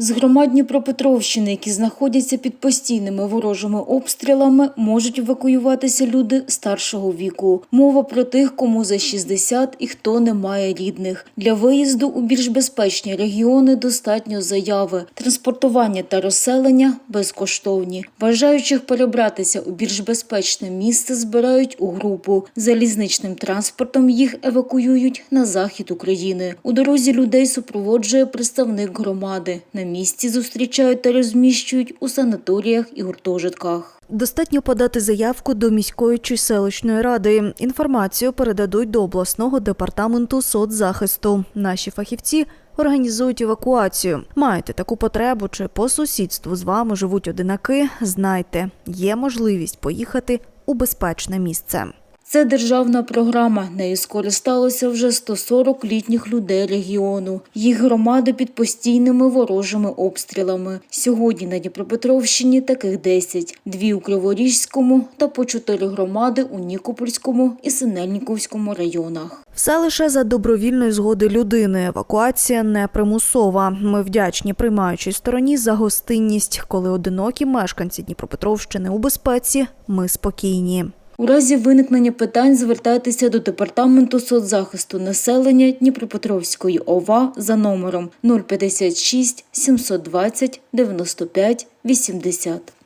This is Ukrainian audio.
З громад Дніпропетровщини, які знаходяться під постійними ворожими обстрілами, можуть евакуюватися люди старшого віку. Мова про тих, кому за 60 і хто не має рідних. Для виїзду у більш безпечні регіони достатньо заяви. Транспортування та розселення безкоштовні. Бажаючих перебратися у більш безпечне місце збирають у групу. Залізничним транспортом їх евакуюють на захід України. У дорозі людей супроводжує представник громади. На місці зустрічають та розміщують у санаторіях і гуртожитках. Достатньо подати заявку до міської чи селищної ради. Інформацію передадуть до обласного департаменту соцзахисту. Наші фахівці організують евакуацію. Маєте таку потребу чи по сусідству з вами живуть одинаки? Знайте, є можливість поїхати у безпечне місце. Це державна програма. Нею скористалося вже 140 літніх людей регіону. Їх громади під постійними ворожими обстрілами. Сьогодні на Дніпропетровщині таких 10. Дві у Криворіжському та по чотири громади у Нікопольському і Синельніковському районах. Все лише за добровільної згоди людини. Евакуація не примусова. Ми вдячні приймаючій стороні за гостинність. Коли одинокі мешканці Дніпропетровщини у безпеці, ми спокійні. У разі виникнення питань звертайтеся до Департаменту соцзахисту населення Дніпропетровської ОВА за номером 056 720 95 80.